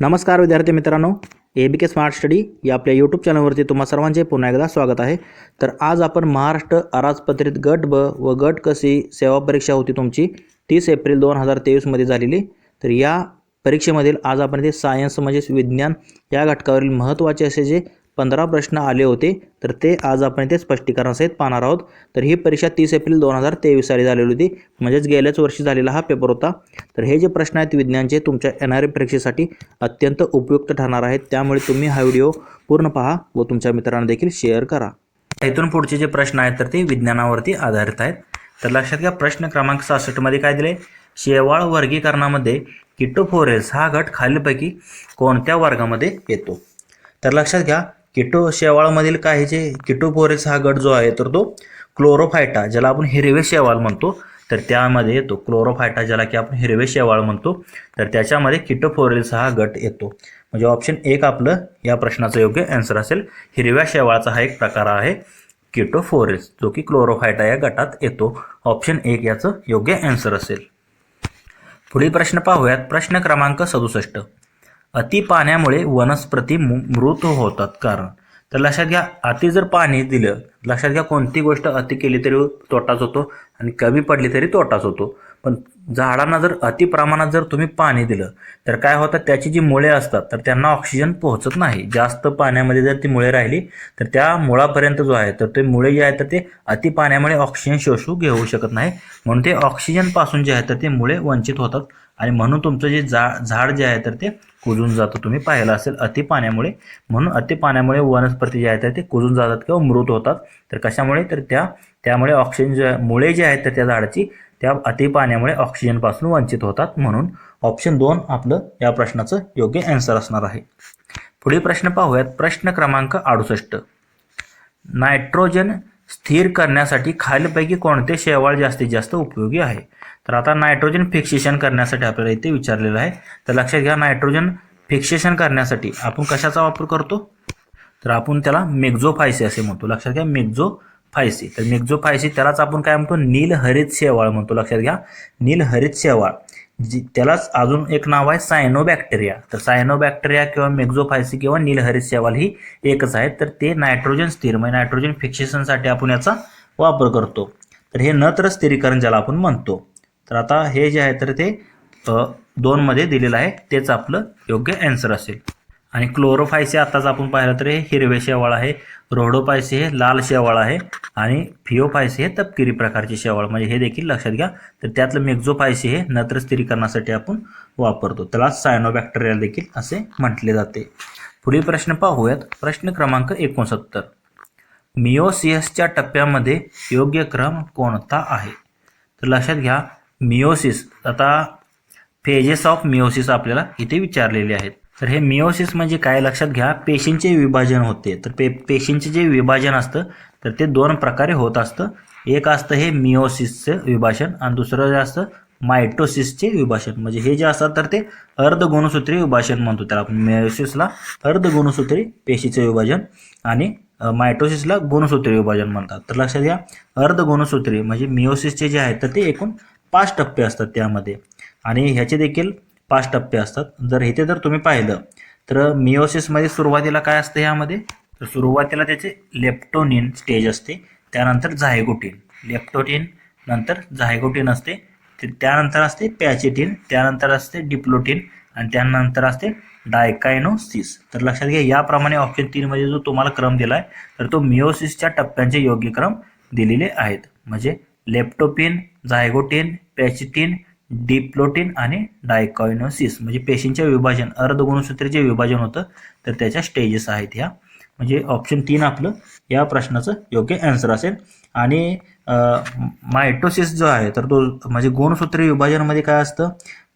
नमस्कार विद्यार्थी मित्रांनो A B K smart study या आपल्या यूट्यूब चॅनलवरती तुम्हा सर्वांचे पुन्हा एकदा स्वागत आहे. तर आज आपण महाराष्ट्र अराजपत्रित गट ब व गट कशी सेवा परीक्षा होती तुमची तीस एप्रिल दोन हजार तेवीसमध्ये झालेली. तर या परीक्षेमधील आज आपण ते सायन्स म्हणजेच विज्ञान या घटकावरील महत्त्वाचे असे जे पंधरा प्रश्न आले होते तर ते आज आपण इथे स्पष्टीकरणासहित पाहणार आहोत. तर ही परीक्षा तीस एप्रिल दोन हजार तेवीस साली झालेली होती. म्हणजेच गेल्याच वर्षी झालेला हा पेपर होता. तर हे जे प्रश्न आहेत विज्ञानचे तुमच्या येणाऱ्या परीक्षेसाठी अत्यंत उपयुक्त ठरणार आहेत. त्यामुळे तुम्ही हा व्हिडिओ पूर्ण पहा व तुमच्या मित्रांना देखील शेअर करा. इथून पुढचे जे प्रश्न आहेत तर ते विज्ञानावरती आधारित आहेत. तर लक्षात घ्या प्रश्न क्रमांक सहासष्टमध्ये काय दिले शेवाळ वर्गीकरणामध्ये किटोफोरेस हा गट खालीलपैकी कोणत्या वर्गामध्ये येतो? तर लक्षात घ्या किटो शेवाळमधील काही जे किटोफोरेस हा गट जो आहे तर तो क्लोरोफायटा ज्याला आपण हिरवे शेवाळ म्हणतो तर त्यामध्ये येतो क्लोरोफायटा ज्याला की आपण हिरवे शेवाळ म्हणतो तर त्याच्यामध्ये किटोफोरेस हा गट येतो. म्हणजे ऑप्शन एक आपलं या प्रश्नाचं योग्य आन्सर असेल. हिरव्या शेवाळाचा हा एक प्रकार आहे किटोफोरेस जो की क्लोरोफायटा या गटात येतो. ऑप्शन एक याचं योग्य आन्सर असेल. पुढील प्रश्न पाहूयात. प्रश्न क्रमांक सदुसष्ट. अति पाण्यामुळे वनस्पती मृत होतात. कारण तर लक्षात घ्या अति जर पाणी दिलं लक्षात घ्या कोणती गोष्ट अति केली तरी तोटाच होतो आणि कमी पडली तरी तोटाच होतो. पण झाडांना जर अति प्रमाणात जर तुम्ही पाणी दिलं तर काय होतं त्याची जी मुळे असतात तर त्यांना ऑक्सिजन पोहोचत नाही. जास्त पाण्यामध्ये जर ती मुळे राहिली तर त्या मुळापर्यंत जो आहे तर ते मुळे जे आहे तर ते अति पाण्यामुळे ऑक्सिजन शोषू घेऊ शकत नाही. म्हणून ते ऑक्सिजनपासून जे आहे तर ते मुळे वंचित होतात. आणि म्हणून तुमचं जे झा झाड जे आहे तर ते कुजून जातं. तुम्ही पाहिलं असेल अति पाण्यामुळे. म्हणून अति पाण्यामुळे वनस्पती जे आहेत तर ते कुजून जातात किंवा मृत होतात. तर कशामुळे? तर त्या त्यामुळे ऑक्सिजन जे मुळे जे आहेत तर त्या झाडाची त्या अति पाण्यामुळे ऑक्सिजनपासून वंचित होतात. म्हणून ऑप्शन दोन आपलं या प्रश्नाचं योग्य आन्सर असणार आहे. पुढील प्रश्न पाहूयात. प्रश्न क्रमांक अडुसष्ट. नायट्रोजन स्थिर करण्यासाठी खालीलपैकी कोणते शेवाळ जास्तीत जास्त उपयोगी आहे? तर आता नायट्रोजन फिक्सेशन करण्यासाठी आपल्याला इथे विचारलेलं आहे. तर लक्षात घ्या नायट्रोजन फिक्सेशन करण्यासाठी आपण कशाचा वापर करतो? तर आपण त्याला मेक्झोफायसी असे म्हणतो. लक्षात घ्या मेक्झोफायसी तर मेक्झोफायसी त्यालाच आपण काय म्हणतो? नीलहरित शेवाळ म्हणतो. लक्षात घ्या नीलहरित शेवाळ. जी त्यालाच अजून एक नाव आहे सायनोबॅक्टेरिया तर सायनोबॅक्टेरिया किंवा मेक्झोफायसी किंवा नीलहरित शेवाळ ही एकच आहे तर ते नायट्रोजन स्थिर म्हणजे नायट्रोजन फिक्सेशनसाठी आपण याचा वापर करतो. तर हे नत्र स्थिरीकरण ज्याला आपण म्हणतो. तर आता हे जे आहे तर ते दोनमध्ये दिलेलं आहे. तेच आपलं योग्य ॲन्सर असेल. आणि क्लोरोफायसे आताच आपण पाहिलं तर हे हिरवे शेवाळ आहे. रोडोपायसे हे लाल शेवाळ आहे. आणि फिओफायसे हे तपकिरी प्रकारचे शेवाळ. म्हणजे हे देखील लक्षात घ्या. तर त्यातलं मेक्झोफायसे हे नत्र स्थिरीकरणासाठी आपण वापरतो. त्याला सायनोबॅक्टेरिया देखील असे म्हटले जाते. पुढील प्रश्न पाहूयात. प्रश्न क्रमांक एकोणसत्तर. मिओसियसच्या टप्प्यामध्ये योग्य क्रम कोणता आहे? तर लक्षात घ्या. मिओसिस. आता फेजेस ऑफ मिओसिस आपल्याला इथे विचारलेले आहेत. तर हे मिओसिस म्हणजे काय? लक्षात घ्या पेशींचे विभाजन होते. तर पे पेशींचे जे विभाजन असतं तर ते दोन प्रकारे होत असतं. एक असतं हे मिओसिसचं विभाजन आणि दुसरं जे असतं मायटोसिसचे विभाषण म्हणजे हे जे असतात तर ते अर्धगुणसूत्री विभाषण म्हणतो त्याला आपण. मिओसिसला अर्धगुणसूत्री पेशीचे विभाजन आणि मायटोसिसला गुणसूत्री विभाजन म्हणतात. तर लक्षात घ्या अर्धगुणसूत्री म्हणजे मिओसिसचे जे आहेत तर ते एकूण पाच टप्पे असतात त्यामध्ये. आणि ह्याचे देखील पाच टप्पे असतात. जर इथे जर तुम्ही पाहिलं तर मिओसिसमध्ये सुरुवातीला काय असतं ह्यामध्ये? तर सुरुवातीला त्याचे लेप्टोनिन स्टेज असते. त्यानंतर झायगोटिन. लेप्टोटिन नंतर झायगोटिन असते. त्यानंतर असते पॅचेटिन त्यानंतर असते डिप्लोटिन आणि त्यानंतर असते डायकायनोसिस तर लक्षात घ्या याप्रमाणे ऑप्शन तीनमध्ये जो तुम्हाला क्रम दिला आहे तर तो मिओसिसच्या टप्प्यांचे योग्य क्रम दिलेले आहेत. म्हणजे लेप्टोपिन झायगोटेन पॅचिटिन डिप्लोटिन आणि डायकॉयनोसिस म्हणजे पेशींचे विभाजन अर्धगुणसूत्रीचे विभाजन होतं. तर त्याच्या स्टेजेस आहेत ह्या. म्हणजे ऑप्शन तीन आपलं या प्रश्नाचं योग्य आन्सर असेल. आणि मायटोसिस जो आहे तर तो म्हणजे गुणसूत्री विभाजनमध्ये काय असतं?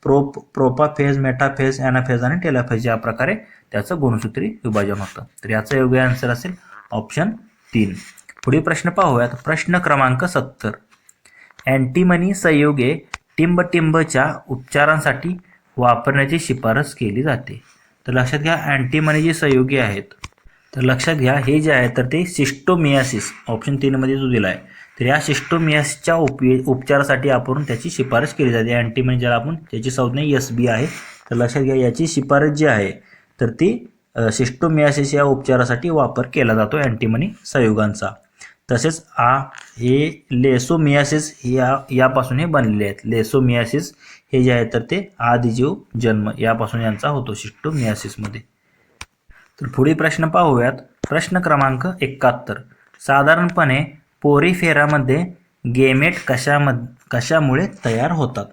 प्रोप प्रोपाफेज मेटाफेज ॲनाफेज आणि टेलाफेज या प्रकारे त्याचं गुणसूत्री विभाजन होतं. तर याचं योग्य आन्सर असेल ऑप्शन तीन. पुढील प्रश्न पाहूयात प्रश्न क्रमांक सत्तर. अँटीमनी संयुगे टिंबटिंबच्या उपचारांसाठी वापरण्याची शिफारस केली जाते. तर लक्षात घ्या अँटीमनी जी संयुगे आहेत तर लक्षात घ्या हे जे आहे तर ते सिस्टोमियासिस ऑप्शन तीनमध्ये जो दिला आहे तर या सिस्टोमियासच्या उपये उपचारासाठी आपण त्याची शिफारस केली जाते. अँटीमनी ज्याला आपण त्याची संज्ञा एस बी आहे तर लक्षात घ्या याची शिफारस जी आहे तर ती सिस्टोमियासिस या उपचारासाठी वापर केला जातो अँटीमनी संयुगांचा. तसेच आ हे लेसोमियासिस या यापासून हे बनलेले आहेत. लेसोमियासिस हे जे आहे तर ते आदिजीव जन्म यापासून यांचा होतो शिष्टोमियासिसमध्ये तर पुढील प्रश्न पाहूयात. प्रश्न क्रमांक एकाहत्तर. साधारणपणे पोरीफेरामध्ये गेमेट कशामध कशामुळे तयार होतात?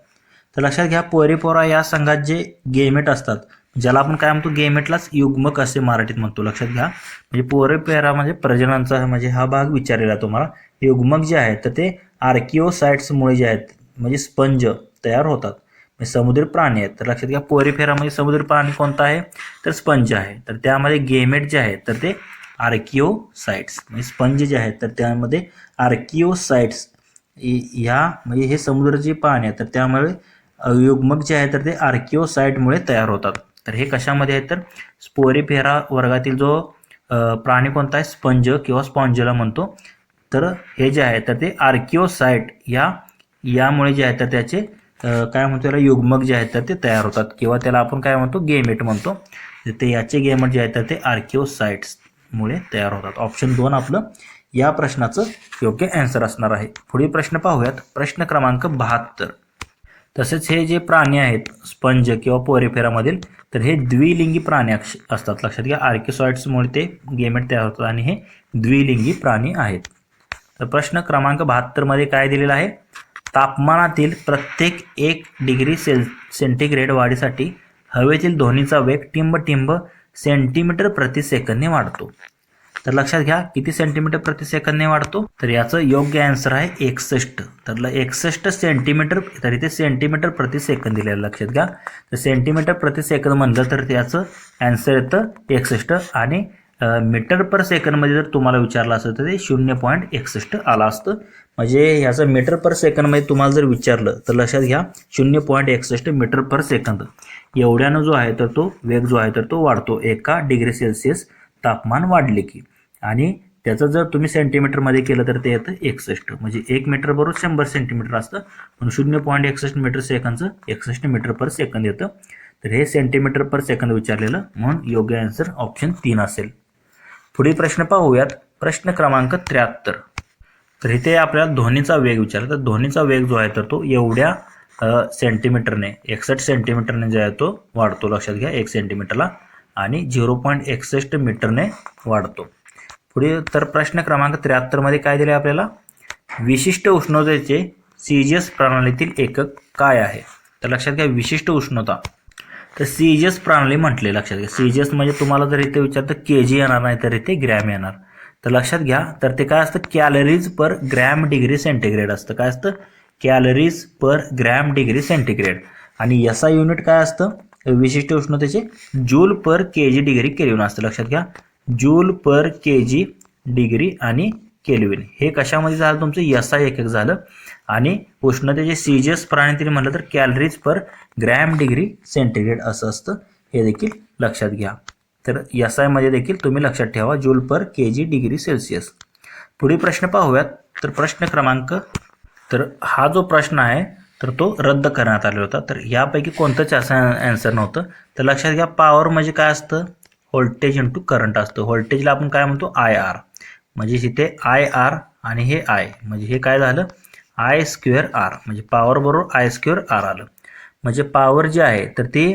तर लक्षात घ्या पोरीपोरा या संघात जे गेमेट असतात ज्याला आपण काय म्हणतो गेमेटलाच युग्मक असे मराठीत म्हणतो. लक्षात घ्या. म्हणजे पोरे पेरा म्हणजे प्रजननाचा म्हणजे हा भाग विचारलेला तुम्हाला. युग्मक जे आहेत तर ते आर्किओसाइट्समुळे जे आहेत म्हणजे स्पंज तयार होतात. म्हणजे समुद्र प्राणी आहेत. तर लक्षात घ्या पोरीफेरामध्ये म्हणजे समुद्री प्राणी कोणता आहे? तर स्पंज आहे. तर त्यामध्ये गेमेट जे आहेत तर ते आर्किओसाइट्स. म्हणजे स्पंज जे आहेत तर त्यामध्ये आर्किओसाइट्स ह्या म्हणजे हे समुद्रचे पाणी आहेत तर त्यामुळे युग्मक जे आहे तर ते आर्किओसाइटमुळे तयार होतात. तर हे कशामध्ये आहेत तर? स्पोरीफेरा वर्गातील जो प्राणी कोणता आहे? स्पंज किंवा स्पॉन्जला म्हणतो. तर हे जे आहे तर ते आर्किओसाईट या यामुळे जे आहे तर त्याचे काय म्हणतो त्याला युग्मक जे आहेत तर ते तयार होतात. किंवा त्याला आपण काय म्हणतो? गेमेट म्हणतो. ते याचे गेमेट जे आहेत तर ते आर्किओसाईट्समुळे तयार होतात. ऑप्शन दोन आपलं या प्रश्नाचं योग्य अँसर असणार आहे. पुढील प्रश्न पाहूयात. प्रश्न क्रमांक बहात्तर. तसेच हे जे प्राणी आहेत स्पंज किंवा पोरेफेरामधील तर हे द्विलिंगी प्राणी अक्ष- असतात. लक्षात घ्या आर्किसॉइड्समुळे ते गेमेट तयार होतात आणि हे द्विलिंगी प्राणी आहेत. तर प्रश्न क्रमांक बहात्तरमध्ये काय दिलेला आहे? तापमानातील प्रत्येक एक डिग्री सेल सेंटीग्रेड वाढीसाठी हवेतील ध्वनीचा वेग टिंब टिंब सेंटीमीटर प्रति सेकंदने वाढतो. तर लक्षात घ्या किती सेंटीमीटर प्रति सेकंदने वाढतो? तर याचं योग्य आन्सर आहे एकसष्ट. तर एकसष्ट सेंटीमीटर तर इथे सेंटीमीटर प्रति सेकंद दिलेलं आहे, लक्षात घ्या. तर सेंटीमीटर प्रति सेकंद म्हणलं तर त्याचं आन्सर येतं एकसष्ट आणि मीटर पर सेकंदमध्ये जर तुम्हाला विचारलं असतं तर ते शून्य पॉईंट एकसष्ट आलं असतं. म्हणजे ह्याचं मीटर पर सेकंदमध्ये तुम्हाला जर विचारलं तर लक्षात घ्या शून्य पॉईंट एकसष्ट मीटर पर सेकंद. एवढ्यानं जो आहे तर तो वेग जो आहे तर तो वाढतो. एका डिग्री सेल्सिअस तापमान वाढले की. आणि त्याचं जर तुम्ही सेंटीमीटरमध्ये केलं तर ते येतं एकसष्ट. म्हणजे एक मीटर बरोबर शंभर सेंटीमीटर असतं. पण शून्य पॉईंट एकसष्ट मीटर सेकंदचं एकसष्ट मीटर पर सेकंद येतं. तर हे सेंटीमीटर पर सेकंद विचारलेलं. म्हणून योग्य आन्सर ऑप्शन तीन असेल. पुढील प्रश्न पाहूयात. प्रश्न क्रमांक त्र्याहत्तर. तर इथे आपल्याला ध्वनीचा वेग विचारला. तर ध्वनीचा वेग जो आहे तर तो एवढ्या सेंटीमीटरने एकसष्ट सेंटीमीटरने जो आहे तो वाढतो. लक्षात घ्या एक सेंटीमीटरला आणि झिरो पॉईंट एकसष्ट मीटरने वाढतो. पुढे तर प्रश्न क्रमांक त्र्याहत्तरमध्ये काय दिले आपल्याला? विशिष्ट उष्णतेचे सीजियस प्रणालीतील एकक काय आहे? तर लक्षात घ्या विशिष्ट उष्णता. तर सीजियस प्रणाली म्हटले लक्षात घ्या. सीजियस म्हणजे तुम्हाला जर इथे विचारतं के जी येणार नाही तर इथे ग्रॅम येणार. तर लक्षात घ्या तर ते काय असतं? Calories per gram degree centigrade असतं. काय असतं? Calories per gram degree centigrade आणि एस युनिट काय असतं? विशिष्ट उष्णतेचे joule per K G degree kelvin असतं. लक्षात घ्या. Joule per K G degree आणि केल्विन. हे कशामध्ये झालं तुमचं? एस आय एक झालं. आणि उष्णतेचे सीजियस प्राणीतील म्हटलं तर calories per gram degree centigrade असं असतं. हे देखील लक्षात घ्या. तर एस आयमध्ये देखील तुम्ही लक्षात ठेवा joule per K G degree Celsius. पुढील प्रश्न पाहूयात. तर प्रश्न क्रमांक तर हा जो प्रश्न आहे तर तो रद्द करण्यात आला होता. तर यापैकी कोणतंच असं ॲन्सर नव्हतं. तर लक्षात घ्या पॉवर म्हणजे काय असतं? व्होल्टेज इंटू करंट असतं. व्होल्टेजला आपण काय म्हणतो? आय आर म्हणजे इथे आय आर आणि हे आय म्हणजे हे काय झालं? आय स्क्वेअर आर म्हणजे पॉवर बरोबर आय स्क्वेअर आर आलं. म्हणजे पॉवर जे आहे तर ती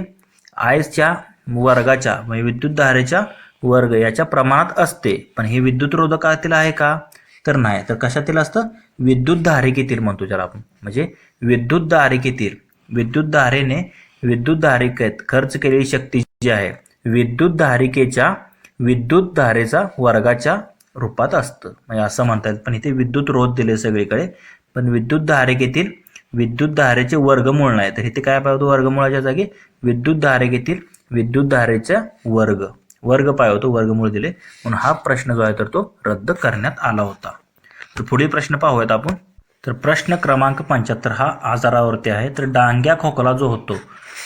आयच्या वर्गाच्या म्हणजे विद्युतधारेच्या वर्ग याच्या प्रमाणात असते. पण हे विद्युतरोधकातील आहे का? तर नाही. तर कशातील असतं? विद्युत धारिकेतील म्हणतो ज्याला आपण. म्हणजे विद्युत धारिकेतील विद्युत धारेने विद्युत धारिकेत खर्च केलेली शक्ती जी आहे विद्युत धारिकेच्या विद्युत वर्गाच्या रूपात असतं. म्हणजे असं म्हणता येईल. पण इथे विद्युत रोध दिले सगळीकडे. पण विद्युत धारिकेतील विद्युत धारेचे वर्गमूळ नाही तर इथे काय पाहिजे वर्गमूळाच्या जागी? विद्युत धारिकेतील विद्युत धारेचा वर्ग. वर्ग पाय होतो वर्गमूळ दिले. म्हणून हा प्रश्न जो आहे तर तो रद्द करण्यात आला होता. तर पुढील प्रश्न पाहूयात आपण. तर प्रश्न क्रमांक पंच्याहत्तर हा आजारावरती आहे. तर डांग्या खोकला जो होतो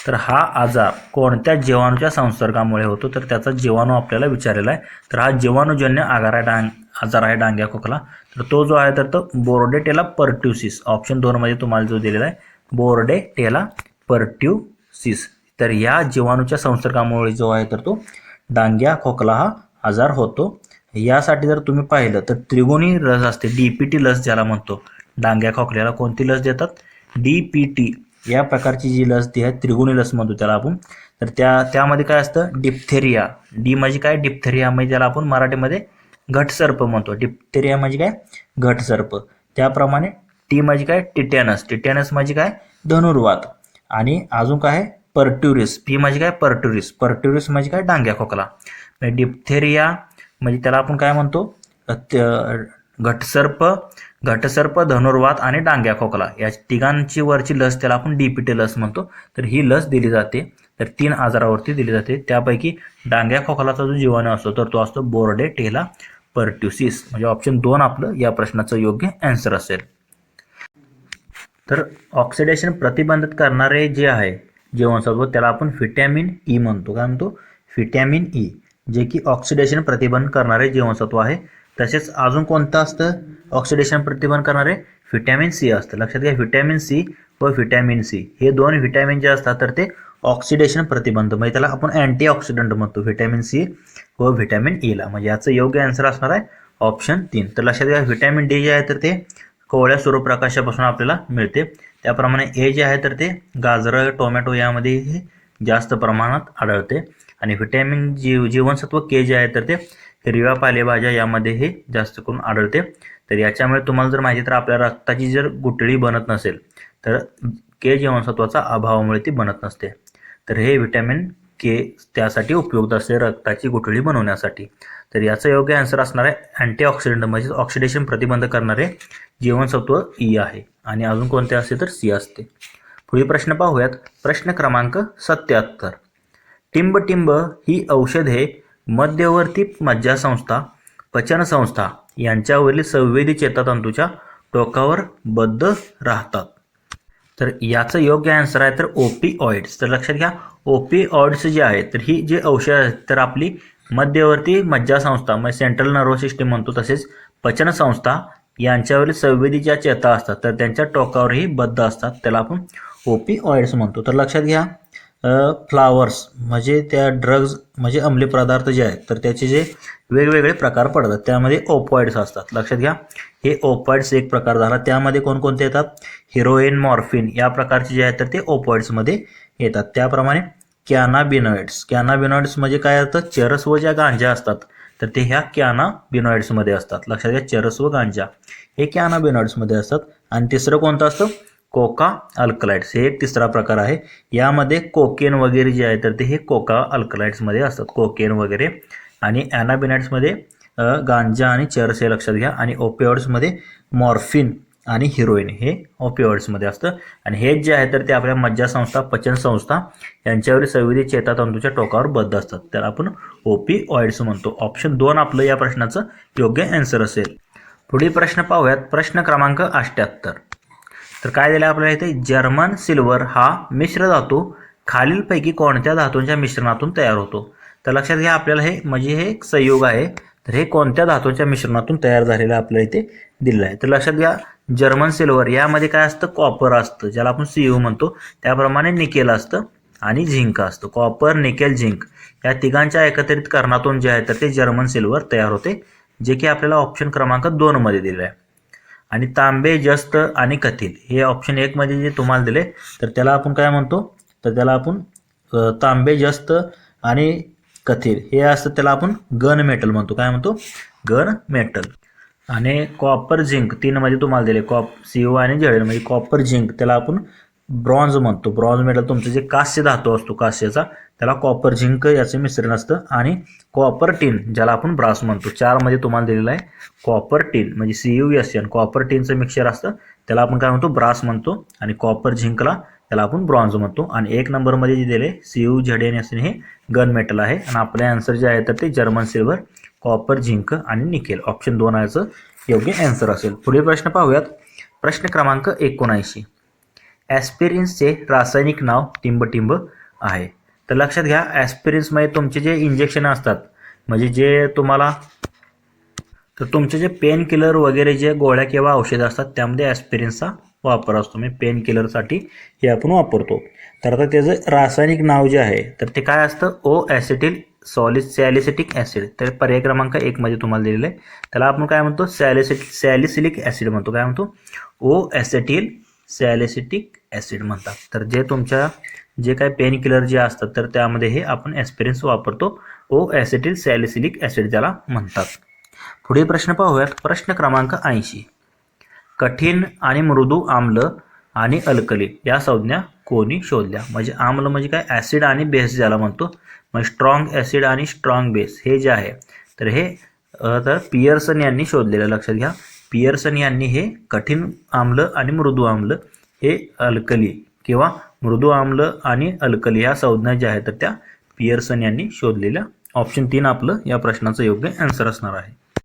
तर हा आजार कोणत्या जीवाणूच्या संसर्गामुळे होतो? तर त्याचा जीवाणू आपल्याला विचारलेला आहे. तर हा जीवाणूजन्य आगार आहे डांग आजार आहे डांग्या खोकला. तर तो जो आहे तर तो बोर्डेटेला पर्ट्युसिस. ऑप्शन दोनमध्ये तुम्हाला जो दिलेला आहे बोर्डेटेला पर्ट्युसिस. तर या जीवाणूच्या संसर्गामुळे जो आहे तर तो डांग्या खोकला हा आजार होतो. यासाठी जर तुम्ही पाहिलं तर त्रिगुणी लस असते. डी पी टी लस ज्याला म्हणतो. डांग्या खोकल्याला कोणती लस देतात? डी पी टी या प्रकारची जी लस ती आहे त्रिगुणी लस म्हणतो त्याला आपण. तर त्या त्यामध्ये काय असतं? डिप्थेरिया डी म्हणजे काय? डिप्थेरिया म्हणजे त्याला आपण मराठीमध्ये घटसर्प म्हणतो. डिप्थेरिया म्हणजे काय? घटसर्प. त्याप्रमाणे टी म्हणजे काय? टिटॅनस टिटॅनस म्हणजे काय? धनुर्वात. आणि अजून काय आहे? पर्ट्युरिस पी म्हणजे काय? पर्ट्युरिस पर्ट्युरिस म्हणजे काय? डांग्या खोकला. म्हणजे डिप्थेरिया म्हणजे त्याला आपण काय म्हणतो? त- घटसर्प घटसर्प धनुर्वात आणि डांग्या खोकला. या तिघांची वरची लस त्याला आपण डीपीटी लस म्हणतो. तर ही लस दिली जाते. तर तीन आजारावरती दिली जाते. त्यापैकी डांग्या खोकलाचा जो जीवाणू असतो तर तो असतो बोर्डे टेला पर्ट्युसिस. म्हणजे ऑप्शन दोन आपलं या प्रश्नाचं योग्य अँसर असेल. तर ऑक्सिडेशन प्रतिबंधित करणारे जे आहे जीवनसत्व त्याला आपण व्हिटॅमिन ई e म्हणतो. काय म्हणतो? व्हिटॅमिन ई e, जे की ऑक्सिडेशन प्रतिबंध करणारे जीवनसत्व आहे. तसेच अजून कोणतं असतं? ऑक्सिडेशन प्रतिबंध करणारे व्हिटॅमिन सी असतं. लक्षात घ्या व्हिटॅमिन सी व व्हिटॅमिन सी हे दोन व्हिटॅमिन जे असतात तर ते ऑक्सिडेशन प्रतिबंध. म्हणजे त्याला आपण अँटीऑक्सिडंट म्हणतो व्हिटॅमिन सी व व्हिटॅमिन ईला e म्हणजे याचं योग्य आन्सर असणार आहे ऑप्शन तीन. तर लक्षात घ्या व्हिटॅमिन डी जे आहे तर ते कोवळ्या सूर्यप्रकाशापासून आपल्याला मिळते. त्याप्रमाणे ए जे आहे तर ते गाजरं टोमॅटो यामध्येही जास्त प्रमाणात आढळते. आणि व्हिटॅमिन जीव जीवनसत्व के जे आहे तर ते हिरव्या पालेभाज्या यामध्ये हे जास्त करून आढळते. तर याच्यामुळे तुम्हाला जर माहिती तर आपल्या रक्ताची जर गुठळी बनत नसेल तर के जीवनसत्वाचा अभावामुळे ती बनत नसते. तर हे व्हिटॅमिन के त्यासाठी उपयुक्त असते रक्ताची गुठळी बनवण्यासाठी. तर याचं योग्य आन्सर असणार आहे अँटीऑक्सिडंट म्हणजे ऑक्सिडेशन प्रतिबंध करणारे जीवनसत्व ई आहे. आणि अजून कोणते असते तर सी असते. पुढील प्रश्न पाहूयात. प्रश्न क्रमांक सत्याहत्तर. टिंब टिंब ही औषधे मध्यवर्ती मज्जासंस्था पचनसंस्था यांच्यावरील संवेदी चेतातंतूच्या टोकावर बद्ध राहतात. तर याचं योग्य आन्सर आहे तर ओपीऑइड्स तर लक्षात घ्या ओपीऑइड्स जे आहे तर ही जी औषध आहेत तर आपली मध्यवर्ती मज्जासंस्था म्हणजे सेंट्रल नर्वस सिस्टीम म्हणतो तसेच पचनसंस्था यांच्यावरील संवेदी ज्या चेता असतात तर त्यांच्या टोकावरही बद्ध असतात. त्याला आपण ओपीऑइड्स म्हणतो. तर लक्षात घ्या फ्लावर्स म्हणजे त्या ड्रग्ज म्हणजे अंमली पदार्थ जे आहेत तर त्याचे जे वेगवेगळे प्रकार पडतात. त्यामध्ये ओपॉइड्स असतात. लक्षात घ्या हे ओपॉइड्स एक प्रकार झाला. त्यामध्ये कोणकोणते येतात? हिरोईन मॉर्फिन या प्रकारचे जे आहेत तर ते ओपॉइड्समध्ये येतात. त्याप्रमाणे कॅनाबिनॉइड्स. कॅनाबिनॉइड्स म्हणजे काय असतं? चरस व ज्या गांजा असतात तर ते ह्या कॅनाबिनॉइड्समध्ये असतात. लक्षात घ्या चरस व गांजा हे कॅनाबिनॉइड्समध्ये असतात. आणि तिसरं कोणतं असतं? कोका अल्कलाइट्स हे एक तिसरा प्रकार आहे. यामध्ये कोकेन वगैरे जे आहे तर ते हे कोका अल्कलाइट्समध्ये असतात. कोकेन वगैरे आणि ॲनाबिनाइट्समध्ये गांजा आणि चर्स हे लक्षात घ्या. आणि ओपिओड्समध्ये मॉर्फिन आणि हिरोईन हे ओपिओड्समध्ये असतं. आणि हे जे आहे तर ते आपल्या मज्जासंस्था पचनसंस्था यांच्यावरील संविधी चेतातंतूच्या टोकावर बद्ध असतात. त्याला आपण ओपिओइड्स म्हणतो. ऑप्शन दोन आपलं या प्रश्नाचं योग्य ॲन्सर असेल. पुढील प्रश्न पाहूयात. प्रश्न क्रमांक अठ्ठ्याहत्तर तर काय दिलं आपल्याला इथे? जर्मन सिल्वर हा मिश्र धातू खालीलपैकी कोणत्या धातूंच्या मिश्रणातून तयार होतो? तर लक्षात घ्या आपल्याला हे म्हणजे हे एक संयोग आहे. तर हे कोणत्या धातूंच्या मिश्रणातून तयार झालेलं आपल्याला इथे दिलेलं आहे? तर लक्षात घ्या जर्मन सिल्वर यामध्ये काय असतं? कॉपर असतं ज्याला आपण सी म्हणतो. त्याप्रमाणे निकेल असतं आणि झिंक असतं. कॉपर निकेल झिंक या तिघांच्या एकत्रित करणातून जे आहे तर ते जर्मन सिल्वर तयार होते जे की आपल्याला ऑप्शन क्रमांक दोनमध्ये दिलं आहे. आणि तांबे जस्त आणि कथित हे ऑप्शन एकमध्ये जे तुम्हाला दिले तर त्याला आपण काय म्हणतो? तर त्याला आपण तांबे जस्त आणि कथील हे असतं त्याला आपण गन मेटल म्हणतो. काय म्हणतो? गन मेटल आणि कॉपर झिंक तीनमध्ये तुम्हाला दिले. कॉप सी ओ आणि जेड म्हणजे कॉपर झिंक त्याला आपण ब्रॉन्झ म्हणतो. ब्रॉन्झ मेटल तुमचं जे कास्य धातू असतो कास्याचा त्याला कॉपर झिंक याचं मिश्रण असतं आणि कॉपर टिन ज्याला आपण ब्रास म्हणतो. चारमध्ये तुम्हाला दिलेलं आहे कॉपर टिन म्हणजे C U S N copper टिनचं mixture असतं. त्याला आपण काय म्हणतो? ब्रास म्हणतो आणि कॉपर झिंकला त्याला आपण ब्रॉन्झ म्हणतो. आणि एक नंबरमध्ये जे दिले C U Z N S N हे गन मेटल आहे. आणि आपले आन्सर जे आहे तर ते जर्मन सिल्वर कॉपर झिंक आणि निकेल ऑप्शन दोन याचं योग्य आन्सर असेल. पुढील प्रश्न पाहूयात. प्रश्न क्रमांक एकोणऐंशी. ॲस्पिरिन्सचे रासायनिक नाव टिंबटिंब आहे. तर लक्षात घ्या ॲस्पिरिन्समध्ये तुमचे जे इंजेक्शन असतात म्हणजे जे तुम्हाला तर तुमचे जे पेन किलर वगैरे जे गोळ्या किंवा औषधं असतात त्यामध्ये ॲस्पिरिन्सचा वापर असतो. म्हणजे पेन किलरसाठी हे आपण वापरतो. तर आता त्याचं रासायनिक नाव जे आहे तर ते काय असतं? ओ ॲसिटिल सॉलिस सॅलिसिटिक ॲसिड तर पर्याय क्रमांक एकमध्ये तुम्हाला दिलेलं आहे. त्याला आपण काय म्हणतो? सॅलिसिट सॅलिसिलिक ॲसिड म्हणतो. काय म्हणतो? ओ ॲसिटिल सॅलिसिटिक ॲसिड म्हणतात. तर जे तुमच्या जे काय पेन किलर जे असतात तर त्यामध्ये हे आपण ॲस्पिरिन्स वापरतो. ओ ॲसिटिल सॅलिसिलिक ॲसिड ज्याला म्हणतात. पुढे प्रश्न पाहूयात. प्रश्न क्रमांक ऐंशी. कठीण आणि मृदू आम्ल आणि अल्कली या संज्ञा कोणी शोधल्या? म्हणजे आम्ल म्हणजे काय? ॲसिड आणि बेस ज्याला म्हणतो. मग स्ट्रॉंग ॲसिड आणि स्ट्रॉंग बेस हे जे आहे तर हे तर पियर्सन यांनी शोधलेलं. लक्षात घ्या. पियर्सन यांनी हे कठीण आम्ल आणि मृदू आम्ल हे अल्कली किंवा मृदू आम्ल आणि अल्कली या संज्ञा ज्या आहेत तर त्या पियर्सन यांनी शोधलेल्या. ऑप्शन तीन आपलं या प्रश्नाचं योग्य आन्सर असणार आहे.